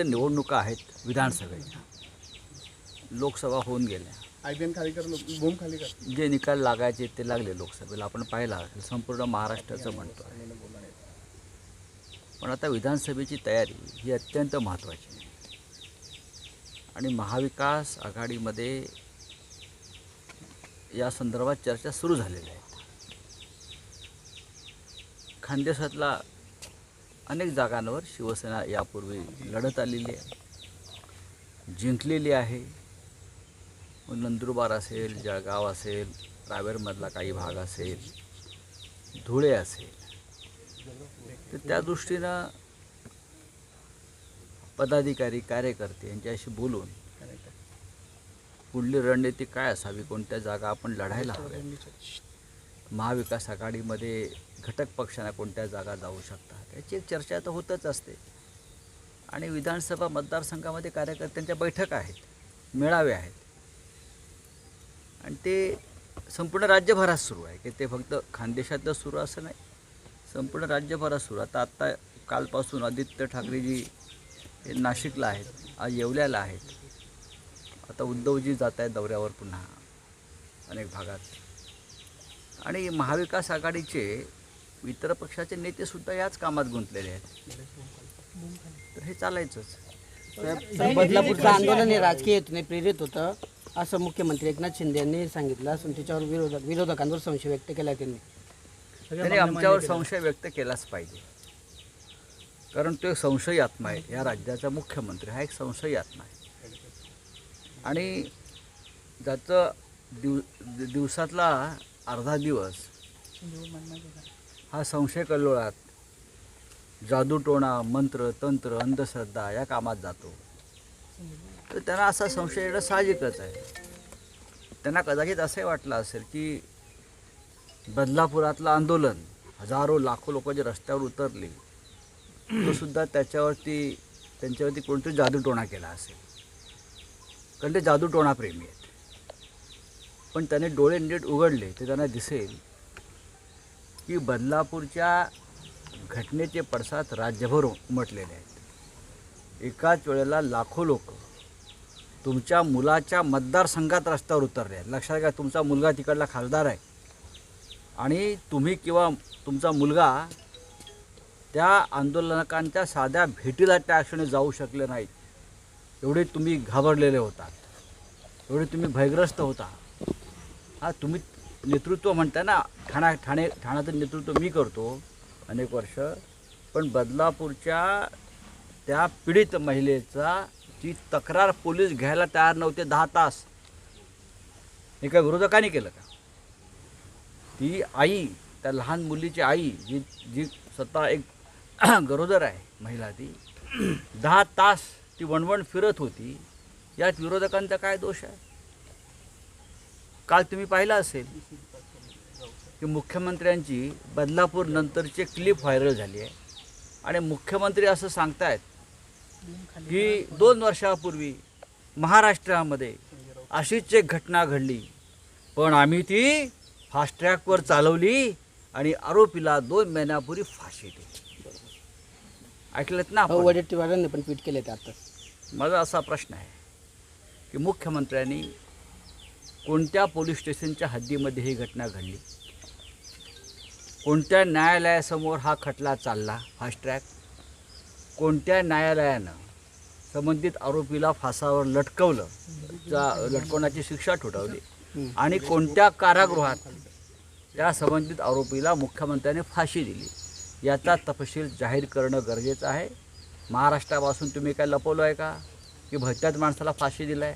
फक्त निवडणुका आहेत विधानसभेच्या. लोकसभा होऊन गेल्या. आयबीएन खाली कर बोम खाली कर. जे निकाल लागायचे ते लागले लोकसभेला. आपण पाहिला संपूर्ण महाराष्ट्राचं म्हणतो आहे. पण आता विधानसभेची तयारी ही अत्यंत महत्त्वाची आहे. आणि महाविकास आघाडीमध्ये या संदर्भात चर्चा सुरू झालेल्या आहेत. खानदेशातला अनेक जागांवर शिवसेना यापूर्वी लढत आलेली आहे. जिंकलेली आहे. नंदुरबार असेल जळगाव असेल रावेरमधला काही भाग असेल धुळे असेल. तर त्या दृष्टीनं पदाधिकारी कार्यकर्ते यांच्याशी बोलून पुढली रणनीती काय असावी? कोणत्या जागा आपण लढायला हव्या महाविकास आघाडीमध्ये घटक पक्षांना कोणत्या जागा जाऊ शकतात याची एक चर्चा तर होतच असते. आणि विधानसभा मतदारसंघामध्ये कार्यकर्त्यांच्या बैठका आहेत मेळावे आहेत. आणि ते संपूर्ण राज्यभरात सुरू आहे की ते फक्त खानदेशातच सुरू असं नाही. संपूर्ण राज्यभरात सुरू आता आत्ता कालपासून आदित्य ठाकरेजी हे नाशिकला आहेत आज येवल्याला आहेत. आता उद्धवजी जात आहेत दौऱ्यावर पुन्हा अनेक भागात. आणि महाविकास आघाडीचे इतर पक्षाचे नेतेसुद्धा याच कामात गुंतलेले आहेत. तर हे चालायचंच. बदलापूरचं आंदोलन हे राजकीय हेतूने प्रेरित होतं असं मुख्यमंत्री एकनाथ शिंदे यांनी सांगितलं असून त्याच्यावर विरोधक विरोधकांवर संशय व्यक्त केला त्यांनी. त्याने आमच्यावर संशय व्यक्त केलाच पाहिजे. कारण तो एक संशयी आत्मा आहे. या राज्याचा मुख्यमंत्री हा एक संशयी आत्मा आहे. आणि ज्याचं दिव दिवसातला अर्धा दिवस. हा संशय कल्लोळात जादूटोणा मंत्र तंत्र अंधश्रद्धा या कामात जातो. तर त्यांना असा संशय येणं साहजिकच आहे. त्यांना कदाचित असंही वाटलं असेल की बदलापुरातलं आंदोलन हजारो लाखो लोक जे रस्त्यावर उतरले तो सुद्धा त्याच्यावरती त्यांच्यावरती कोणतरी जादूटोणा केला असेल. कारण ते जादूटोणा प्रेमी आहेत. पण त्याने डोळे नीट उघडले ते त्यांना दिसेल की बदलापूरच्या घटनेचे पडसाद राज्यभर उमटलेले आहेत. एकाच वेळेला लाखो लोक तुमच्या मुलाच्या मतदारसंघात रस्त्यावर उतरले आहेत. लक्षात घ्या तुमचा मुलगा तिकडला खासदार आहे. आणि तुम्ही किंवा तुमचा मुलगा त्या आंदोलनकांच्या साध्या भेटीला त्या क्षणी जाऊ शकले नाहीत. एवढे तुम्ही घाबरलेले होतात. एवढे तुम्ही भयग्रस्त होता हा तुम्ही नेतृत्व म्हणता ना ठाणा ठाणे ठाण्याचं नेतृत्व मी करतो अनेक वर्ष. पण बदलापूरच्या त्या पीडित महिलेचा ती तक्रार पोलीस घ्यायला तयार नव्हते दहा तास. हे काय विरोधकांनी केलं का? ती आई त्या लहान मुलीची आई जी जी स्वतः एक गरोदर आहे महिला ती दहा तास ती वणवण फिरत होती. यात विरोधकांचा काय दोष आहे? काल तुम्ही पाहिलं असेल की मुख्यमंत्र्यांची बदलापूर नंतरची क्लिप व्हायरल झाली आहे. आणि मुख्यमंत्री असं सांगतायत की दोन वर्षापूर्वी महाराष्ट्रामध्ये अशीच एक घटना घडली. पण आम्ही ती फास्ट ट्रॅकवर चालवली आणि आरोपीला दोन महिन्यापूर्वी फाशी दिली. ऐकलं ना? वडेट्टीवारांनी पण ट्विट केले ते आता. माझा असा प्रश्न आहे की मुख्यमंत्र्यांनी कोणत्या पोलीस स्टेशनच्या हद्दीमध्ये ही घटना घडली? कोणत्या न्यायालयासमोर हा खटला चालला? फास्ट ट्रॅक कोणत्या न्यायालयानं संबंधित आरोपीला फासावर लटकवलं? जा लटकवण्याची शिक्षा ठोठावली. आणि कोणत्या कारागृहात त्या संबंधित आरोपीला मुख्यमंत्र्यांनी फाशी दिली? याचा तपशील जाहीर करणं गरजेचं आहे. महाराष्ट्रापासून तुम्ही काय लपवलं आहे का? की भलत्याच माणसाला फाशी दिला आहे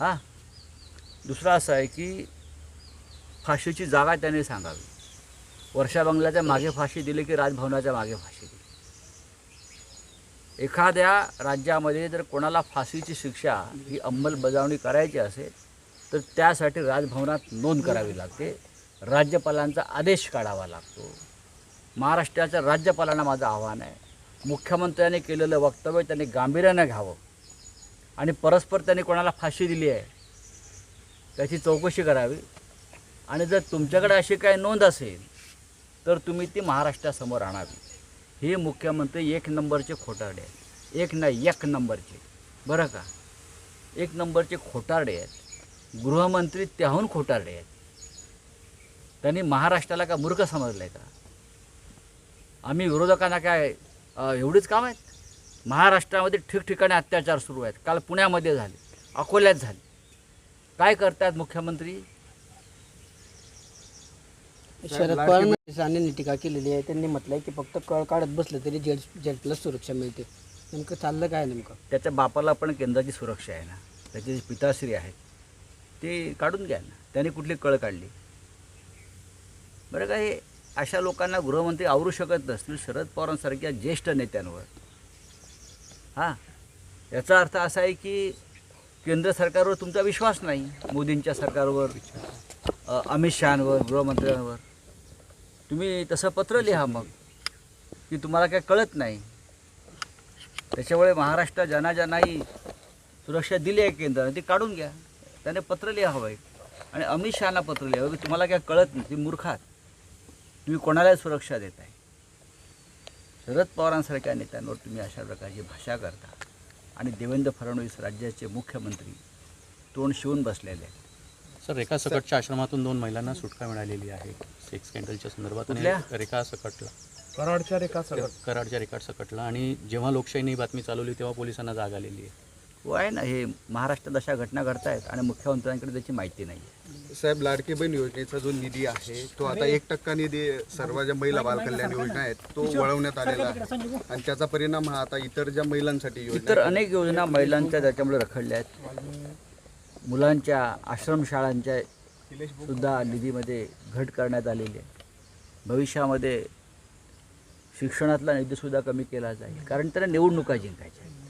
हां? दुसरं असं आहे की फाशीची जागा त्याने सांगावी. वर्षा बंगल्याच्या मागे फाशी दिली की राजभवनाच्या मागे फाशी दिली? एखाद्या राज्यामध्ये जर कोणाला फाशीची शिक्षा ही अंमलबजावणी करायची असेल तर त्यासाठी राजभवनात नोंद करावी लागते. राज्यपालांचा आदेश काढावा लागतो. महाराष्ट्राच्या राज्यपालांना माझं आव्हान आहे. मुख्यमंत्र्यांनी केलेलं वक्तव्य त्यांनी गांभीर्यानं घ्यावं. आणि परस्पर त्यांनी कोणाला फाशी दिली आहे त्याची चौकशी करावी. आणि जर तुमच्याकडे अशी काही नोंद असेल तर तुम्ही ती महाराष्ट्रासमोर आणावी. हे मुख्यमंत्री एक नंबरचे खोटारडे आहेत. एक नाही एक नंबरचे. बरं का? एक नंबरचे खोटारडे आहेत. गृहमंत्री त्याहून खोटारडे आहेत. त्यांनी महाराष्ट्राला का मूर्ख समजलं आहे का? आम्ही विरोधकांना काय एवढीच काम आहेत? महाराष्ट्रामध्ये ठिकठिकाणी अत्याचार सुरू आहेत. काल पुण्यामध्ये झाले अकोल्यात झाले. काय करतात मुख्यमंत्री? शरद पवार यांनी टीका केलेली आहे. त्यांनी म्हटलंय की फक्त कळ काढत बसलं तरी जेल जेल प्लस सुरक्षा मिळते. नेमकं चाललं काय नेमकं? त्याच्या बापाला पण केंद्राची सुरक्षा आहे ना. त्याचे जे पिताश्री आहेत ते काढून घ्या ना. त्याने कुठली कळ काढली? बरं का हे अशा लोकांना गृहमंत्री आवरू शकत नसतील शरद पवारांसारख्या ज्येष्ठ नेत्यांवर. हां? याचा अर्थ असा आहे की केंद्र सरकारवर तुमचा विश्वास नाही मोदींच्या सरकारवर अमित शहांवर गृहमंत्र्यांवर. तुम्ही तसं पत्र लिहा मग की तुम्हाला काय कळत नाही. त्याच्यामुळे महाराष्ट्र ज्यांना ज्यांनाही सुरक्षा दिली आहे केंद्राने ती काढून घ्या. त्याने पत्र लिहा हवं एक आणि अमित शहाना पत्र लिहावं की तुम्हाला काय कळत नाही ती मूर्खात. तुम्ही कोणालाही सुरक्षा देत आहे शरद पवारांसारख्या नेत्यांवर तुम्ही अशा प्रकारची भाषा करता. आणि देवेंद्र फडणवीस राज्याचे मुख्यमंत्री तोंड शिवून बसलेले आहेत. सर रेखा सकटच्या आश्रमातून दोन महिलांना सुटका मिळालेली आहे. सेक्स स्कॅन्डलच्या संदर्भात आणि कुठल्या? रेखा सकटला. कराडच्या रेखा कराडच्या रेखाट सकटला. आणि जेव्हा लोकशाहीने ही बातमी चालवली तेव्हा पोलिसांना जाग आलेली आहे. हो आहे ना हे महाराष्ट्रात अशा घटना घडत आहेत आणि मुख्यमंत्र्यांकडे त्याची माहिती नाही. आहे साहेब लाडकी बहीण योजनेचा जो निधी आहे तो आता एक टक्का निधी सर्व ज्या महिला बालकल्याण योजना आहेत तो वळवण्यात आलेला आहे. आणि त्याचा परिणाम हा आता इतर ज्या महिलांसाठी योजना इतर अनेक योजना महिलांच्या त्याच्यामुळे रखडल्या आहेत. मुलांच्या आश्रमशाळांच्या सुद्धा निधीमध्ये घट करण्यात आलेली आहे. भविष्यामध्ये शिक्षणातला निधीसुद्धा कमी केला जाईल. कारण त्यांना निवडणुका जिंकायच्या आहेत.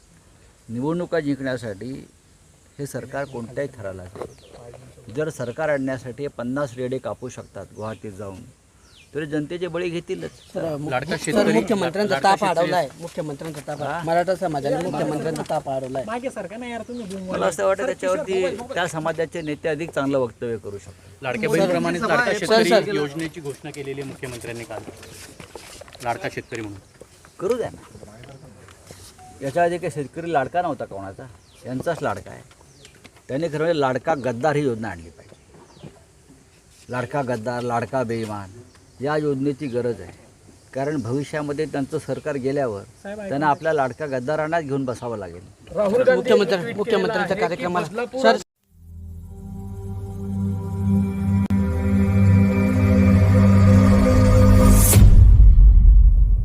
निवडणुका जिंकण्यासाठी हे सरकार कोणत्याही थराला जर सरकार आणण्यासाठी पन्नास रेडे कापू शकतात गुवाहाटीत जाऊन तरी जनतेचे बळी घेतीलच. मुख्यमंत्र्यांचा ताप अडवलाय. मुख्यमंत्र्यांचा ताप मराठा समाजाने मुख्यमंत्र्यांचा ताप अडवलाय. मला असं वाटतं त्याच्यावरती त्या समाजाचे नेते अधिक चांगलं वक्तव्य करू शकतात. लाडक्या बहिणीप्रमाणे लाडका शेतकरी योजनेची घोषणा केलेली मुख्यमंत्र्यांनी काल. लाडका शेतकरी म्हणून. करू द्या ना. याच्या आधी काही शेतकरी लाडका नव्हता कोणाचा यांचाच लाडका आहे. त्याने खरं म्हणजे लाडका गद्दार ही योजना आणली पाहिजे. लाडका गद्दार लाडका बेईमान या योजनेची गरज आहे. कारण भविष्यामध्ये त्यांचं सरकार गेल्यावर त्यांना आपल्या लाडका गद्दारांनाच घेऊन बसावं लागेल. मुख्यमंत्री मुख्यमंत्र्यांच्या कार्यक्रमाला सर